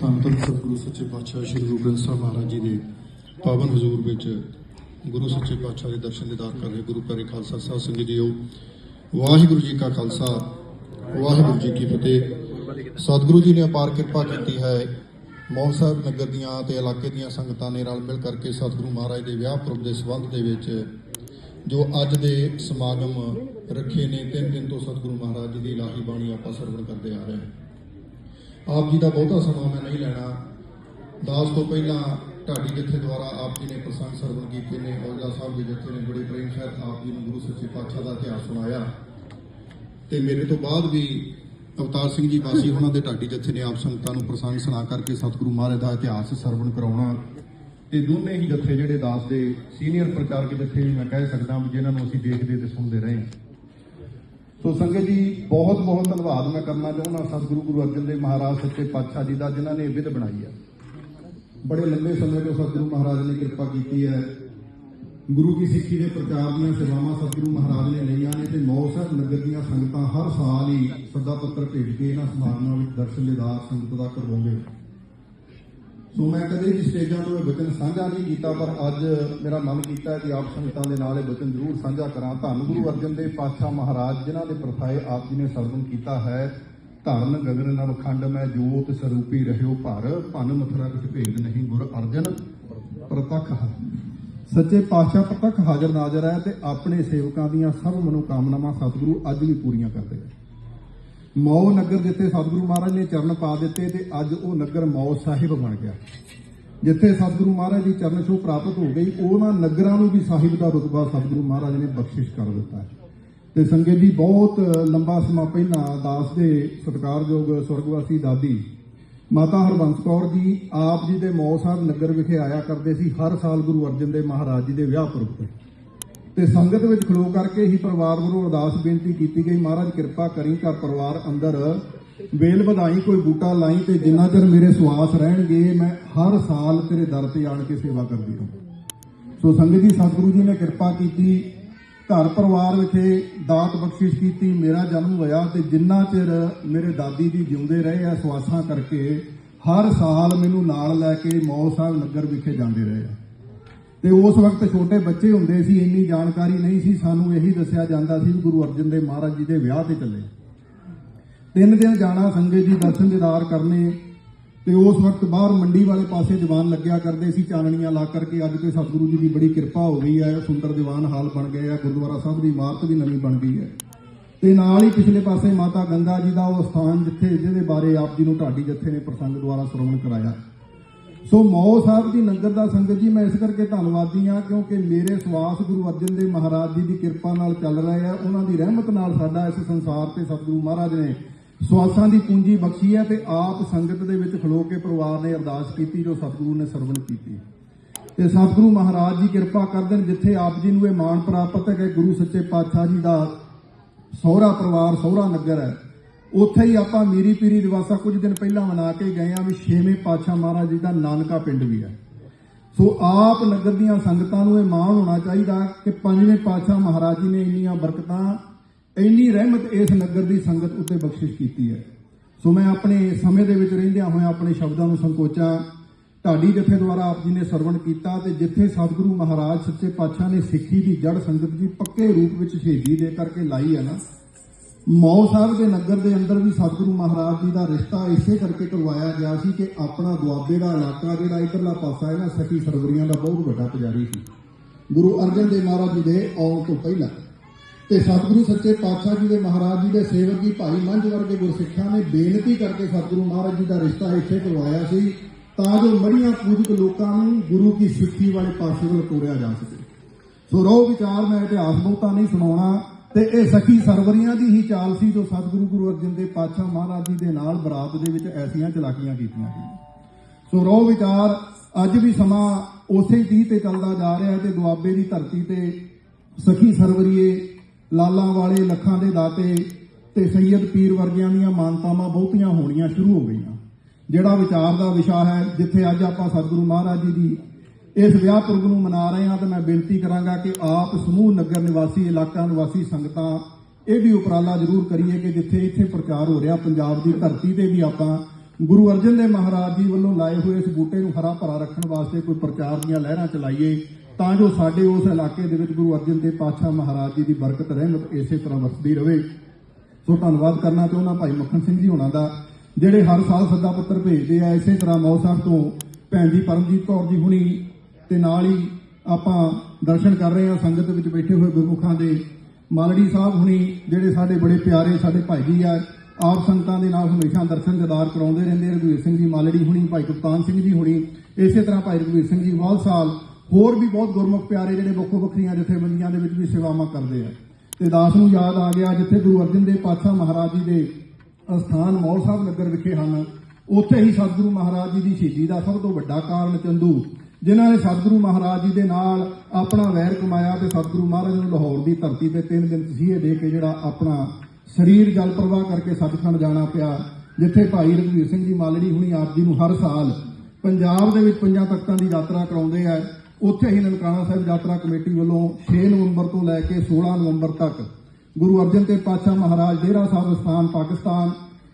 ਧੰਨ ਧੰਨ ਸਤਿਗੁਰੂ ਸੱਚੇ ਪਾਤਸ਼ਾਹ ਸ੍ਰੀ ਗੁਰੂ ਗ੍ਰੰਥ ਸਾਹਿਬ ਮਹਾਰਾਜ ਜੀ ਦੇ ਪਾਵਨ ਹਜ਼ੂਰ ਵਿੱਚ ਗੁਰੂ ਸੱਚੇ ਪਾਤਸ਼ਾਹ ਦੇ ਦਰਸ਼ਨ ਦੀਦਾਰ ਕਰ ਰਹੇ ਗੁਰੂ ਪਿਆਰੇ ਖਾਲਸਾ ਸਾਧ ਸੰਗਤ ਜੀਓ। ਵਾਹਿਗੁਰੂ ਜੀ ਕਾ ਖਾਲਸਾ, ਵਾਹਿਗੁਰੂ ਜੀ ਕੀ ਫਤਿਹ। ਸਤਿਗੁਰੂ ਜੀ ਨੇ ਅਪਾਰ ਕਿਰਪਾ ਕੀਤੀ ਹੈ। ਮੌਲ ਸਾਹਿਬ ਨਗਰ ਦੀਆਂ ਤੇ ਇਲਾਕੇ ਦੀਆਂ ਸੰਗਤਾਂ ਨੇ ਰਲ ਮਿਲ ਕਰਕੇ ਸਤਿਗੁਰੂ ਮਹਾਰਾਜ ਦੇ ਵਿਆਹ ਪੁਰਬ ਦੇ ਸੰਬੰਧ ਦੇ ਵਿੱਚ ਜੋ ਅੱਜ ਦੇ ਸਮਾਗਮ ਰੱਖੇ ਨੇ, ਤਿੰਨ ਦਿਨ ਤੋਂ ਸਤਿਗੁਰੂ ਮਹਾਰਾਜ ਜੀ ਦੀ ਇਲਾਹੀ ਬਾਣੀ ਆਪਾਂ ਸਰਵਣ ਕਰਦੇ ਆ ਰਹੇ ਹਾਂ। ਆਪ ਜੀ ਦਾ ਬਹੁਤਾ ਸਮਾਂ ਮੈਂ ਨਹੀਂ ਲੈਣਾ। ਦਾਸ ਤੋਂ ਪਹਿਲਾਂ ਢਾਡੀ ਜਥੇ ਦੁਆਰਾ ਆਪ ਜੀ ਨੇ ਪ੍ਰਸੰਗ ਸਰਵਣ ਕੀਤੇ ਨੇ, ਔਜਲਾ ਸਾਹਿਬ ਦੇ ਜਥੇ ਨੇ ਬੜੇ ਪ੍ਰੇਮ ਸਹਿਤ ਆਪ ਜੀ ਨੂੰ ਗੁਰੂ ਸੱਚੇ ਪਾਤਸ਼ਾਹ ਦਾ ਇਤਿਹਾਸ ਸੁਣਾਇਆ। ਤੇ ਮੇਰੇ ਤੋਂ ਬਾਅਦ ਵੀ ਅਵਤਾਰ ਸਿੰਘ ਜੀ ਵਾਸੀ ਉਹਨਾਂ ਦੇ ਢਾਡੀ ਜਥੇ ਨੇ ਆਪ ਸੰਗਤਾਂ ਨੂੰ ਪ੍ਰਸੰਗ ਸੁਣਾ ਕਰਕੇ ਸਤਿਗੁਰੂ ਮਹਾਰਾਜ ਦਾ ਇਤਿਹਾਸ ਸਰਵਣ ਕਰਾਉਣਾ। ਤੇ ਦੋਨੇ ਹੀ ਜਥੇ ਜਿਹੜੇ ਦਾਸ ਦੇ ਸੀਨੀਅਰ ਪ੍ਰਚਾਰਕ ਜਥੇ ਵੀ ਮੈਂ ਕਹਿ ਸਕਦਾ ਵੀ, ਜਿਨ੍ਹਾਂ ਨੂੰ ਅਸੀਂ ਦੇਖਦੇ ਤੇ ਸੁਣਦੇ ਰਹੇ। ਸੋ ਸੰਗਤ ਜੀ, ਬਹੁਤ ਬਹੁਤ ਧੰਨਵਾਦ ਮੈਂ ਕਰਨਾ ਚਾਹੁੰਦਾ ਸਤਿਗੁਰੂ ਗੁਰੂ ਅਰਜਨ ਦੇਵ ਮਹਾਰਾਜ, ਸੱਚੇ ਪਾਤਸ਼ਾਹ ਜੀ ਦਾ, ਜਿਨ੍ਹਾਂ ਨੇ ਵਿਧ ਬਣਾਈ ਹੈ। ਬੜੇ ਲੰਬੇ ਸਮੇਂ ਤੋਂ ਸਤਿਗੁਰੂ ਮਹਾਰਾਜ ਨੇ ਕਿਰਪਾ ਕੀਤੀ ਹੈ। ਗੁਰੂ ਕੀ ਸਿੱਖੀ ਦੇ ਪ੍ਰਚਾਰ ਦੀਆਂ ਸੇਵਾਵਾਂ ਸਤਿਗੁਰੂ ਮਹਾਰਾਜ ਨੇ ਲਈਆਂ ਨੇ ਤੇ ਮੌਲ ਸਾਹਿਬ ਨਗਰ ਦੀਆਂ ਸੰਗਤਾਂ ਹਰ ਸਾਲ ਹੀ ਸੱਦਾ ਪੱਤਰ ਭੇਜ ਕੇ ਇਹਨਾਂ ਸਮਾਗਮਾਂ ਵਿੱਚ ਦਰਸ਼ਨ ਦੀਦਾਰ ਸੰਗਤ ਦਾ ਕਰਵਾਉਂਦੇ ਸੋ ਮੈਂ ਕਦੇ ਵੀ ਸਟੇਜਾਂ ਤੋਂ ਇਹ ਬਚਨ ਸਾਂਝਾ ਨਹੀਂ ਕੀਤਾ, ਪਰ ਅੱਜ ਮੇਰਾ ਮਨ ਕੀਤਾ ਕਿ ਆਪ ਸੰਗਤਾਂ ਦੇ ਨਾਲ ਇਹ ਬਚਨ ਜ਼ਰੂਰ ਸਾਂਝਾ ਕਰਾਂ। ਧੰਨ ਗੁਰੂ ਅਰਜਨ ਦੇਵ ਪਾਤਸ਼ਾਹ ਮਹਾਰਾਜ, ਜਿਨ੍ਹਾਂ ਦੇ ਪ੍ਰਥਾਏ ਆਪ ਜੀ ਨੇ ਸਰਵਨ ਕੀਤਾ ਹੈ। ਧਰਨ ਗਗਨ ਨਵ ਖੰਡ, ਮੈਂ ਜੋਤ ਸਰੂਪੀ ਰਹਿਓ ਭਰ। ਭਨ ਮਥੁਰਾ ਕਿਛ ਭੇਦ ਨਹੀਂ ਗੁਰ ਅਰਜਨ, ਪ੍ਰਤੱਖ ਸੱਚੇ ਪਾਤਸ਼ਾਹ ਪ੍ਰਤੱਖ ਹਾਜ਼ਰ ਨਾਜ਼ਰ ਹੈ ਤੇ ਆਪਣੇ ਸੇਵਕਾਂ ਦੀਆਂ ਸਭ ਮਨੋਕਾਮਨਾਵਾਂ ਸਤਿਗੁਰੂ ਅੱਜ ਵੀ ਪੂਰੀਆਂ ਕਰਦੇ ਹੈ ਮੌ ਨਗਰ ਜਿੱਥੇ ਸਤਿਗੁਰੂ ਮਹਾਰਾਜ ਨੇ ਚਰਨ ਪਾ ਦਿੱਤੇ ਤੇ ਅੱਜ ਉਹ ਨਗਰ ਮੌ ਸਾਹਿਬ ਬਣ ਗਿਆ। ਜਿੱਥੇ ਸਤਿਗੁਰੂ ਮਹਾਰਾਜ ਦੀ ਚਰਨ ਛੋਹ ਪ੍ਰਾਪਤ ਹੋ ਗਈ, ਉਹਨਾਂ ਨਗਰਾਂ ਨੂੰ ਵੀ ਸਾਹਿਬ ਦਾ ਰਤਬਾ ਸਤਿਗੁਰੂ ਮਹਾਰਾਜ ਨੇ ਬਖਸ਼ਿਸ਼ ਕਰ ਦਿੱਤਾ ਹੈ। ਤੇ ਸੰਗਤ ਜੀ, ਬਹੁਤ ਲੰਬਾ ਸਮਾਂ ਪਹਿਲਾਂ ਦਾਸ ਦੇ ਸਤਿਕਾਰਯੋਗ ਸਵਰਗਵਾਸੀ ਦਾਦੀ ਮਾਤਾ ਹਰਬੰਸ ਕੌਰ ਜੀ ਆਪ ਜੀ ਦੇ ਮੌ ਸਾਹਿਬ ਨਗਰ ਵਿਖੇ ਆਇਆ ਕਰਦੇ ਸੀ, ਹਰ ਸਾਲ ਗੁਰੂ ਅਰਜਨ ਦੇਵ ਮਹਾਰਾਜ ਜੀ ਦੇ ਵਿਆਹ ਪੁਰਬ ਤੇ। ਤੇ ਸੰਗਤ ਵਿੱਚ ਖਲੋ ਕਰਕੇ ਹੀ ਪਰਿਵਾਰ ਵੱਲੋਂ ਅਰਦਾਸ ਬੇਨਤੀ ਕੀਤੀ ਗਈ। ਮਹਾਰਾਜ ਕਿਰਪਾ ਕਰੀ ਘਰ ਪਰਿਵਾਰ ਅੰਦਰ ਵੇਲ ਵਧਾਈ, ਕੋਈ ਬੂਟਾ ਲਾਈ ਤੇ ਜਿੰਨਾ ਚਿਰ ਮੇਰੇ ਸਵਾਸ ਰਹਿਣਗੇ, ਮੈਂ ਹਰ ਸਾਲ ਤੇਰੇ ਦਰ ਤੇ ਆਣ ਕੇ ਸੇਵਾ ਕਰਦੀ ਹਾਂ ਸੋ ਸੰਗਤ ਜੀ, ਸਤਿਗੁਰੂ ਜੀ ਨੇ ਕਿਰਪਾ ਕੀਤੀ। ਘਰ ਪਰਿਵਾਰ ਵਿਖੇ ਦਾਤ ਬਖਸ਼ਿਸ਼ ਕੀਤੀ, ਮੇਰਾ ਜਨਮ ਹੋਇਆ ਤੇ ਜਿੰਨਾ ਚਿਰ ਮੇਰੇ ਦਾਦੀ ਜੀ ਜਿਉਂਦੇ ਰਹੇ ਆ ਸਵਾਸਾਂ ਕਰਕੇ, ਹਰ ਸਾਲ ਮੈਨੂੰ ਨਾਲ ਲੈ ਕੇ ਮੌਲ ਸਾਹਿਬ ਨਗਰ ਵਿਖੇ ਜਾਂਦੇ ਰਹੇ ਆ। ਤੇ ਉਸ ਵਕਤ ਛੋਟੇ ਬੱਚੇ ਹੁੰਦੇ ਸੀ, ਇੰਨੀ ਜਾਣਕਾਰੀ ਨਹੀਂ ਸੀ, ਸਾਨੂੰ ਇਹੀ ਦੱਸਿਆ ਜਾਂਦਾ ਸੀ ਵੀ ਗੁਰੂ ਅਰਜਨ ਦੇਵ ਮਹਾਰਾਜ ਜੀ ਦੇ ਵਿਆਹ ਤੇ ਚੱਲੇ। ਤਿੰਨ ਦਿਨ ਜਾਣਾ ਸੰਗਤ ਜੀ ਦਰਸ਼ਨ ਦੀਦਾਰ ਕਰਨੇ, ਤੇ ਉਸ ਵਕਤ ਬਾਹਰ ਮੰਡੀ ਵਾਲੇ ਪਾਸੇ ਦੀਵਾਨ ਲੱਗਿਆ ਕਰਦੇ ਸੀ, ਚਾਨਣੀਆਂ ਲਾ ਕਰਕੇ। ਅੱਜ ਤੇ ਸਤਿਗੁਰੂ ਜੀ ਦੀ ਬੜੀ ਕਿਰਪਾ ਹੋ ਗਈ ਹੈ, ਸੁੰਦਰ ਦੀਵਾਨ ਹਾਲ ਬਣ ਗਏ ਆ ਗੁਰਦੁਆਰਾ ਸਾਹਿਬ ਦੀ ਇਮਾਰਤ ਵੀ ਨਵੀਂ ਬਣ ਗਈ ਹੈ। ਤੇ ਨਾਲ ਹੀ ਪਿਛਲੇ ਪਾਸੇ ਮਾਤਾ ਗੰਗਾ ਜੀ ਦਾ ਉਹ ਸਥਾਨ ਜਿੱਥੇ, ਜਿਹਦੇ ਬਾਰੇ ਆਪ ਜੀ ਨੂੰ ਢਾਡੀ ਜੱਥੇ ਨੇ ਪ੍ਰਸੰਗ ਦੁਆਰਾ ਸ਼੍ਰਵਣ ਕਰਾਇਆ। ਸੋ ਮੌ ਸਾਹਿਬ ਦੀ ਨਗਰ ਦਾ ਸੰਗਤ ਜੀ, ਮੈਂ ਇਸ ਕਰਕੇ ਧੰਨਵਾਦੀ ਹਾਂ ਕਿਉਂਕਿ ਮੇਰੇ ਸਵਾਸ ਗੁਰੂ ਅਰਜਨ ਦੇਵ ਮਹਾਰਾਜ ਜੀ ਦੀ ਕਿਰਪਾ ਨਾਲ ਚੱਲ ਰਹੇ ਆ। ਉਹਨਾਂ ਦੀ ਰਹਿਮਤ ਨਾਲ ਸਾਡਾ ਇਸ ਸੰਸਾਰ ਤੇ ਸਤਿਗੁਰੂ ਮਹਾਰਾਜ ਨੇ ਸਵਾਸਾਂ ਦੀ ਪੂੰਜੀ ਬਖਸ਼ੀ ਹੈ ਤੇ ਆਪ ਸੰਗਤ ਦੇ ਵਿੱਚ ਖਲੋ ਕੇ ਪਰਿਵਾਰ ਨੇ ਅਰਦਾਸ ਕੀਤੀ ਜੋ ਸਤਿਗੁਰੂ ਨੇ ਸਰਵਣ ਕੀਤੀ। ਤੇ ਸਤਿਗੁਰੂ ਮਹਾਰਾਜ ਜੀ ਕਿਰਪਾ ਕਰ ਦੇਣ ਜਿੱਥੇ ਆਪ ਜੀ ਨੂੰ ਇਹ ਮਾਣ ਪ੍ਰਾਪਤ ਹੈ ਕਿ ਗੁਰੂ ਸੱਚੇ ਪਾਤਸ਼ਾਹ ਜੀ ਦਾ ਸਹੁਰਾ ਪਰਿਵਾਰ, ਸਹੁਰਾ ਨਗਰ ਹੈ। ਉੱਥੇ ਹੀ ਆਪਾਂ ਮੀਰੀ ਪੀਰੀ ਦਿਵਾਸਾ ਕੁਝ ਦਿਨ ਪਹਿਲਾਂ ਮਨਾ ਕੇ ਗਏ ਆ ਵੀ ਛੇਵੇਂ ਪਾਤਸ਼ਾਹ ਮਹਾਰਾਜ ਜੀ ਦਾ ਨਾਨਕਾ ਪਿੰਡ ਵੀ ਹੈ। ਸੋ ਆਪ ਨਗਰ ਦੀਆਂ ਸੰਗਤਾਂ ਨੂੰ ਇਹ ਮਾਣ ਹੋਣਾ ਚਾਹੀਦਾ ਕਿ ਪੰਜਵੇਂ ਪਾਤਸ਼ਾਹ ਮਹਾਰਾਜ ਜੀ ਨੇ ਇੰਨੀਆਂ ਬਰਕਤਾਂ, ਇੰਨੀ ਰਹਿਮਤ ਇਸ ਨਗਰ ਦੀ ਸੰਗਤ ਉੱਤੇ ਬਖਸ਼ਿਸ਼ ਕੀਤੀ ਹੈ। ਸੋ ਮੈਂ ਆਪਣੇ ਸਮੇਂ ਦੇ ਵਿੱਚ ਰਹਿੰਦਿਆਂ ਹੋਇਆਂ ਆਪਣੇ ਸ਼ਬਦਾਂ ਨੂੰ ਸੰਕੋਚਾਂ। ਢਾਡੀ ਜਥੇ ਦੁਆਰਾ ਆਪ ਜੀ ਨੇ ਸਰਵਣ ਕੀਤਾ ਤੇ ਜਿੱਥੇ ਸਤਿਗੁਰੂ ਮਹਾਰਾਜ ਸੱਚੇ ਪਾਤਸ਼ਾਹ ਨੇ ਸਿੱਖੀ ਦੀ ਜੜ ਸੰਗਤ ਦੀ ਪੱਕੇ ਰੂਪ ਵਿੱਚ ਸ਼ਹੀਦੀ ਦੇ ਕਰਕੇ ਲਾਈ ਹੈ ਨਾ ਮੌ ਸਾਹਿਬ ਦੇ ਨਗਰ ਦੇ ਅੰਦਰ ਵੀ ਸਤਿਗੁਰੂ ਮਹਾਰਾਜ ਜੀ ਦਾ ਰਿਸ਼ਤਾ ਇਸੇ ਕਰਕੇ ਕਰਵਾਇਆ ਗਿਆ ਸੀ ਕਿ ਆਪਣਾ ਦੁਆਬੇ ਦਾ ਇਲਾਕਾ ਜਿਹੜਾ ਇਧਰਲਾ ਪਾਸਾ ਹੈ ਨਾ, ਸਖੀ ਸਰਵਰੀਆਂ ਦਾ ਬਹੁਤ ਵੱਡਾ ਪੁਜਾਰੀ ਸੀ। ਗੁਰੂ ਅਰਜਨ ਦੇਵ ਮਹਾਰਾਜ ਜੀ ਦੇ ਆਉਣ ਤੋਂ ਪਹਿਲਾਂ। ਤੇ ਸਤਿਗੁਰੂ ਸੱਚੇ ਪਾਤਸ਼ਾਹ ਜੀ ਦੇ ਮਹਾਰਾਜ ਜੀ ਦੇ ਸੇਵਕ ਜੀ ਭਾਈ ਮੰਝ ਵਰਗੇ ਗੁਰਸਿੱਖਾਂ ਨੇ ਬੇਨਤੀ ਕਰਕੇ ਸਤਿਗੁਰੂ ਮਹਾਰਾਜ ਜੀ ਦਾ ਰਿਸ਼ਤਾ ਇੱਥੇ ਕਰਵਾਇਆ ਸੀ, ਤਾਂ ਜੋ ਮੜੀਆਂ ਪੂਜਕ ਲੋਕਾਂ ਨੂੰ ਗੁਰੂ ਕੀ ਸਿੱਖੀ ਵਾਲੇ ਪਾਸੇ ਵੱਲ ਤੋਰਿਆ ਜਾ ਸਕੇ। ਸੋ ਰੋ ਵਿਚਾਰ ਮੈਂ ਇਤਿਹਾਸ ਬਹੁਤਾ ਨਹੀਂ ਸੁਣਾਉਣਾ ਤੇ ਇਹ ਸਖੀ ਸਰਵਰੀਆਂ ਦੀ ਹੀ ਚਾਲ ਸੀ ਜੋ ਸਤਿਗੁਰੂ ਗੁਰੂ ਅਰਜਨ ਦੇਵ ਪਾਤਸ਼ਾਹ ਮਹਾਰਾਜ ਜੀ ਦੇ ਨਾਲ ਬਰਾਤ ਦੇ ਵਿੱਚ ਐਸੀਆਂ ਚਲਾਕੀਆਂ ਕੀਤੀਆਂ ਸੀ ਸੋ ਰੋ ਵਿਚਾਰ, ਅੱਜ ਵੀ ਸਮਾਂ ਉਸੇ ਦੀ ਤੇ ਚੱਲਦਾ ਜਾ ਰਿਹਾ ਹੈ ਤੇ ਦੁਆਬੇ ਦੀ ਧਰਤੀ ਤੇ ਸਖੀ ਸਰਵਰੀਏ, ਲਾਲਾਂ ਵਾਲੇ ਲੱਖਾਂ ਦੇ ਦਾਤੇ ਤੇ ਸੈਯਦ ਪੀਰ ਵਰਗਿਆਂ ਦੀਆਂ ਮਾਨਤਾਵਾਂ ਬਹੁਤੀਆਂ ਹੋਣੀਆਂ ਸ਼ੁਰੂ ਹੋ ਗਈਆਂ। ਜਿਹੜਾ ਵਿਚਾਰ ਦਾ ਵਿਸ਼ਾ ਹੈ, ਜਿੱਥੇ ਅੱਜ ਆਪਾਂ ਸਤਿਗੁਰੂ ਮਹਾਰਾਜ ਜੀ ਦੀ ਇਸ ਵਿਆਹ ਪੁਰਬ ਨੂੰ ਮਨਾ ਰਹੇ ਹਾਂ ਤਾਂ ਮੈਂ ਬੇਨਤੀ ਕਰਾਂਗਾ ਕਿ ਆਪ ਸਮੂਹ ਨਗਰ ਨਿਵਾਸੀ ਇਲਾਕਾ ਨਿਵਾਸੀ ਸੰਗਤਾਂ ਇਹ ਵੀ ਉਪਰਾਲਾ ਜ਼ਰੂਰ ਕਰੀਏ ਕਿ ਜਿੱਥੇ ਇੱਥੇ ਪ੍ਰਚਾਰ ਹੋ ਰਿਹਾ ਪੰਜਾਬ ਦੀ ਧਰਤੀ ਤੇ ਵੀ ਆਪਾਂ ਗੁਰੂ ਅਰਜਨ ਦੇਵ ਮਹਾਰਾਜ ਜੀ ਵੱਲੋਂ ਲਾਏ ਹੋਏ ਇਸ ਬੂਟੇ ਨੂੰ ਹਰਾ ਭਰਾ ਰੱਖਣ ਵਾਸਤੇ ਕੋਈ ਪ੍ਰਚਾਰ ਦੀਆਂ ਲਹਿਰਾਂ ਚਲਾਈਏ, ਤਾਂ ਜੋ ਸਾਡੇ ਉਸ ਇਲਾਕੇ ਦੇ ਵਿੱਚ ਗੁਰੂ ਅਰਜਨ ਦੇਵ ਪਾਤਸ਼ਾਹ ਮਹਾਰਾਜ ਜੀ ਦੀ ਬਰਕਤ ਰਹਿਮਤ ਇਸੇ ਤਰ੍ਹਾਂ ਵਰਸਦੀ ਰਹੇ। ਸੋ ਧੰਨਵਾਦ ਕਰਨਾ ਚਾਹੁੰਦਾ ਭਾਈ ਮੱਖਣ ਸਿੰਘ ਜੀ ਹੋਣਾ ਦਾ, ਜਿਹੜੇ ਹਰ ਸਾਲ ਸੱਦਾ ਪੱਤਰ ਭੇਜਦੇ ਆ, ਇਸੇ ਤਰ੍ਹਾਂ ਮੌਸਮ ਤੋਂ ਭੈਣ ਜੀ ਪਰਮਜੀਤ ਕੌਰ ਜੀ ਹੁਣੀ ਤੇ ਨਾਲ ਹੀ ਆਪਾਂ ਦਰਸ਼ਨ ਕਰ ਰਹੇ ਹਾਂ ਸੰਗਤ ਵਿੱਚ ਬੈਠੇ ਹੋਏ ਗੁਰਮੁਖਾਂ ਦੇ ਮਾਲੜੀ ਸਾਹਿਬ ਹੁਣੀ ਜਿਹੜੇ ਸਾਡੇ ਬੜੇ ਪਿਆਰੇ ਸਾਡੇ ਭਾਈ ਜੀ ਆ, ਆਪ ਸੰਗਤਾਂ ਦੇ ਨਾਲ ਹਮੇਸ਼ਾ ਦਰਸ਼ਨ ਦਿਦਾਰ ਕਰਾਉਂਦੇ ਰਹਿੰਦੇ ਆ। ਰਘੁਵੀਰ ਸਿੰਘ ਜੀ ਮਾਲੜੀ ਹੁਣੀ, ਭਾਈ ਕਪਤਾਨ ਸਿੰਘ ਜੀ ਹੁਣੀ, ਇਸੇ ਤਰ੍ਹਾਂ ਭਾਈ ਰਘਵੀਰ ਸਿੰਘ ਜੀ ਵਾਲ ਸਾਲ ਹੋਰ ਵੀ ਬਹੁਤ ਗੁਰਮੁਖ ਪਿਆਰੇ ਜਿਹੜੇ ਵੱਖੋ ਵੱਖਰੀਆਂ ਜਥੇਬੰਦੀਆਂ ਦੇ ਵਿੱਚ ਵੀ ਸੇਵਾਵਾਂ ਕਰਦੇ ਆ ਤੇ ਦਾਸ ਨੂੰ ਯਾਦ ਆ ਗਿਆ ਜਿੱਥੇ ਗੁਰੂ ਅਰਜਨ ਦੇਵ ਪਾਤਸ਼ਾਹ ਮਹਾਰਾਜ ਜੀ ਦੇ ਅਸਥਾਨ ਮੌਲ ਸਾਹਿਬ ਨਗਰ ਵਿਖੇ ਹਨ, ਉੱਥੇ ਹੀ ਸਤਿਗੁਰੂ ਮਹਾਰਾਜ ਜੀ ਦੀ ਸ਼ਹੀਦੀ ਦਾ ਸਭ ਤੋਂ ਵੱਡਾ ਕਾਰਨ ਚੰਦੂ ਜਿਨ੍ਹਾਂ ਨੇ ਸਤਿਗੁਰੂ ਮਹਾਰਾਜ ਜੀ ਦੇ ਨਾਲ ਆਪਣਾ ਵੈਰ ਕਮਾਇਆ ਤੇ ਸਤਿਗੁਰੂ ਮਹਾਰਾਜ ਨੂੰ ਲਾਹੌਰ ਦੀ ਧਰਤੀ ਤੇ ਤਿੰਨ ਦਿਨ ਤਸੀਹੇ ਦੇ ਕੇ ਜਿਹੜਾ ਆਪਣਾ ਸਰੀਰ ਜਲ ਪ੍ਰਵਾਹ ਕਰਕੇ ਸੱਚਖੰਡ ਜਾਣਾ ਪਿਆ, ਜਿੱਥੇ ਭਾਈ ਰਘਵੀਰ ਸਿੰਘ ਜੀ ਮਾਲੜੀ ਹੁਣੀ ਆਪ ਜੀ ਨੂੰ ਹਰ ਸਾਲ ਪੰਜਾਬ ਦੇ ਵਿੱਚ ਪੰਜਾਂ ਤਖਤਾਂ ਦੀ ਯਾਤਰਾ ਕਰਾਉਂਦੇ ਆ। ਉੱਥੇ ਹੀ ਨਨਕਾਣਾ ਸਾਹਿਬ ਯਾਤਰਾ ਕਮੇਟੀ ਵੱਲੋਂ 6 ਨਵੰਬਰ ਤੋਂ ਲੈ ਕੇ 16 ਨਵੰਬਰ ਤੱਕ ਗੁਰੂ ਅਰਜਨ ਦੇਵ ਪਾਤਸ਼ਾਹ ਮਹਾਰਾਜ ਡੇਰਾ ਸਾਹਿਬ ਸਥਾਨ ਪਾਕਿਸਤਾਨ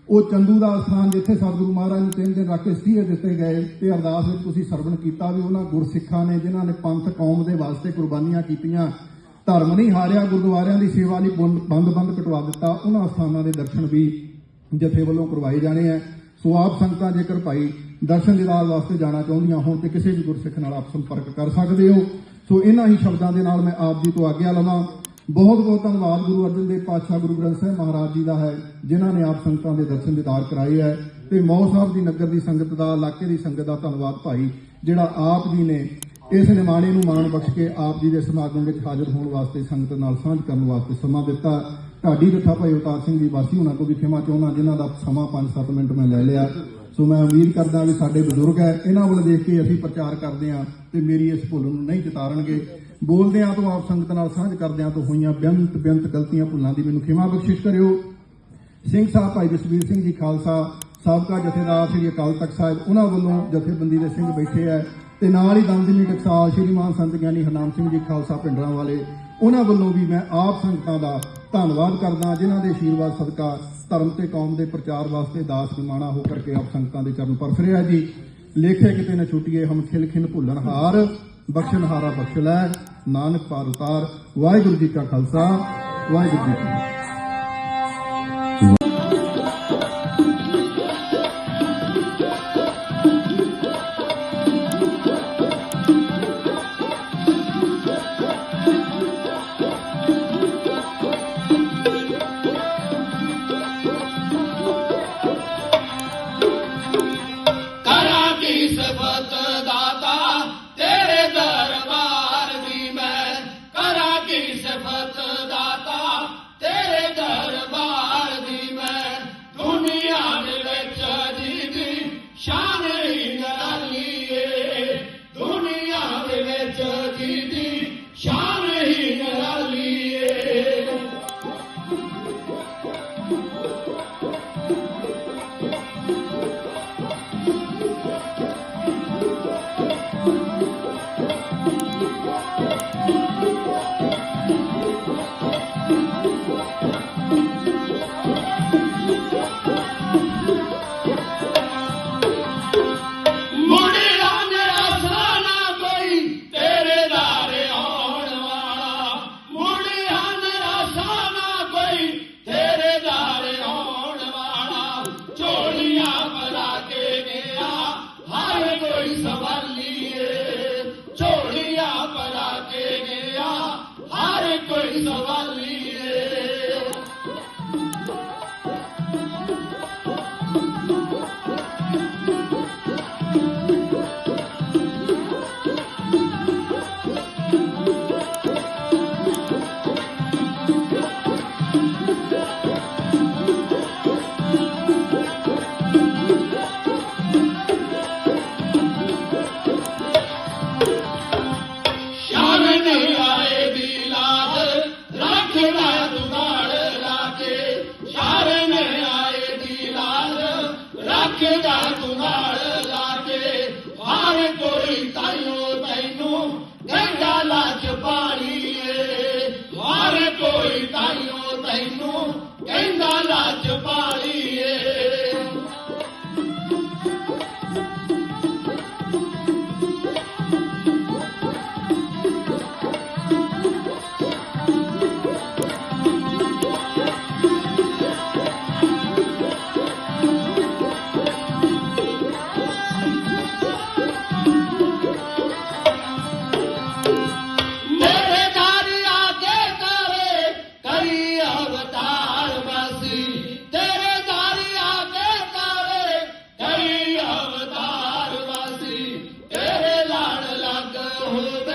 ਉਹ ਚੰਦੂ ਦਾ ਸਥਾਨ ਜਿੱਥੇ ਸਤਿਗੁਰੂ ਮਹਾਰਾਜ ਨੂੰ ਤਿੰਨ ਦਿਨ ਰੱਖ ਕੇ ਸਟੀਏ ਦਿੱਤੇ ਗਏ ਤੇ ਅਰਦਾਸ ਵਿੱਚ ਤੁਸੀਂ ਸਰਵਣ ਕੀਤਾ ਵੀ ਉਹਨਾਂ ਗੁਰਸਿੱਖਾਂ ਨੇ, ਜਿਨ੍ਹਾਂ ਨੇ ਪੰਥ ਕੌਮ ਦੇ ਵਾਸਤੇ ਕੁਰਬਾਨੀਆਂ ਕੀਤੀਆਂ, ਧਰਮ ਨਹੀਂ ਹਾਰਿਆ, ਗੁਰਦੁਆਰਿਆਂ ਦੀ ਸੇਵਾ ਲਈ ਬੰਦ ਬੰਦ ਕਟਵਾ ਦਿੱਤਾ, ਉਹਨਾਂ ਸਥਾਨਾਂ ਦੇ ਦਰਸ਼ਨ ਵੀ ਜਥੇ ਵੱਲੋਂ ਕਰਵਾਏ ਜਾਣੇ ਆ। ਸੋ ਆਪ ਸੰਗਤਾਂ ਜੇਕਰ ਭਾਈ ਦਰਸ਼ਨ ਦੀਦਾਰ ਵਾਸਤੇ ਜਾਣਾ ਚਾਹੁੰਦੀਆਂ ਹੋਣ ਤੇ ਕਿਸੇ ਵੀ ਗੁਰਸਿੱਖ ਨਾਲ ਆਪ ਸੰਪਰਕ ਕਰ ਸਕਦੇ ਹੋ। ਸੋ ਇਹਨਾਂ ਹੀ ਸ਼ਬਦਾਂ ਦੇ ਨਾਲ ਮੈਂ ਆਪ ਜੀ ਤੋਂ ਆਗਿਆ ਲਵਾਂ। ਬਹੁਤ ਬਹੁਤ ਧੰਨਵਾਦ ਗੁਰੂ ਅਰਜਨ ਦੇਵ ਪਾਤਸ਼ਾਹ ਗੁਰੂ ਗ੍ਰੰਥ ਸਾਹਿਬ ਮਹਾਰਾਜ ਜੀ ਦਾ ਹੈ, ਜਿਨ੍ਹਾਂ ਨੇ ਆਪ ਸੰਗਤਾਂ ਦੇ ਦਰਸ਼ਨ ਦੀਦਾਰ ਕਰਾਏ ਹੈ। ਤੇ ਮੌ ਸਾਹਿਬ ਦੀ ਨਗਰ ਦੀ ਸੰਗਤ ਦਾ, ਇਲਾਕੇ ਦੀ ਸੰਗਤ ਦਾ ਧੰਨਵਾਦ ਭਾਈ, ਜਿਹੜਾ ਆਪ ਜੀ ਨੇ ਇਸ ਨਿਮਾਣੇ ਨੂੰ ਮਾਣ ਬਖਸ਼ ਕੇ ਆਪ ਜੀ ਦੇ ਸਮਾਗਮ ਵਿੱਚ ਹਾਜ਼ਰ ਹੋਣ ਵਾਸਤੇ ਸੰਗਤ ਨਾਲ ਸਾਂਝ ਕਰਨ ਵਾਸਤੇ ਸਮਾਂ ਦਿੱਤਾ। ਢਾਡੀ ਰੱਥਾ ਭਾਈ ਅਵਤਾਰ ਸਿੰਘ ਜੀ ਵਾਸੀ, ਉਹਨਾਂ ਤੋਂ ਵੀ ਖਿਮਾ ਚਾਹੁੰਦਾ ਜਿਨ੍ਹਾਂ ਦਾ ਸਮਾਂ 5-7 ਮਿੰਟ ਮੈਂ ਲੈ ਲਿਆ। ਸੋ ਮੈਂ ਉਮੀਦ ਕਰਦਾ ਵੀ ਸਾਡੇ ਬਜ਼ੁਰਗ ਹੈ, ਇਹਨਾਂ ਵੱਲ ਦੇਖ ਕੇ ਅਸੀਂ ਪ੍ਰਚਾਰ ਕਰਦੇ ਹਾਂ ਤੇ ਮੇਰੀ ਇਸ ਭੁੱਲ ਨੂੰ ਨਹੀਂ ਚਿਤਾਰਨਗੇ ਬੋਲਦਿਆਂ ਤੋਂ ਆਪ ਸੰਗਤ ਨਾਲ ਸਾਂਝ ਕਰਦਿਆਂ ਤੋਂ ਹੋਈਆਂ ਬੇਅੰਤ ਬੇਅੰਤ ਗਲਤੀਆਂ ਭੁੱਲਾਂ ਦੀ ਮੈਨੂੰ ਖਿਮਾ ਬਖਸ਼ਿਸ਼ ਕਰਿਓ। ਸਿੰਘ ਸਾਹਿਬ, ਭਾਈ ਜਸਵੀਰ ਸਿੰਘ ਜੀ ਖਾਲਸਾ, ਸਾਬਕਾ ਜਥੇਦਾਰ ਸ੍ਰੀ ਅਕਾਲ ਤਖਤ ਸਾਹਿਬ, ਉਹਨਾਂ ਵੱਲੋਂ ਜਥੇਬੰਦੀ ਦੇ ਸਿੰਘ ਬੈਠੇ ਆ ਤੇ ਨਾਲ ਹੀ ਦਮਦਮੀ ਟਕਸਾਲ ਸ਼੍ਰੀ ਮਾਨ ਸੰਤ ਗਿਆਨੀ ਹਰਨਾਮ ਸਿੰਘ ਜੀ ਖਾਲਸਾ ਪਿੰਡਰਾਂ ਵਾਲੇ, ਉਹਨਾਂ ਵੱਲੋਂ ਵੀ ਮੈਂ ਆਪ ਸੰਗਤਾਂ ਦਾ ਧੰਨਵਾਦ ਕਰਦਾ, ਜਿਨ੍ਹਾਂ ਦੇ ਆਸ਼ੀਰਵਾਦ ਸਦਕਾ ਧਰਮ ਤੇ ਕੌਮ ਦੇ ਪ੍ਰਚਾਰ ਵਾਸਤੇ ਦਾਸ ਨਿਮਾਣਾ ਹੋ ਕਰਕੇ ਆਪ ਸੰਗਤਾਂ ਦੇ ਚਰਨ ਪਰਸ ਰਿਹਾ ਜੀ। ਲੇਖੇ ਕਿਤੇ ਨਾ ਛੁੱਟੀਏ ਹਮ ਖਿਲ ਖਿਲ ਭੁੱਲਣ ਹਾਰ, ਬਖਸ਼ਣ ਹਾਰਾ ਬਖਸ਼ ਲੈ, ਨਾਨਕ ਪਾਰ ਉਤਾਰ। ਵਾਹਿਗੁਰੂ ਜੀ ਕਾ ਖਾਲਸਾ, ਵਾਹਿਗੁਰੂ ਜੀ ਕੀ Allah'ın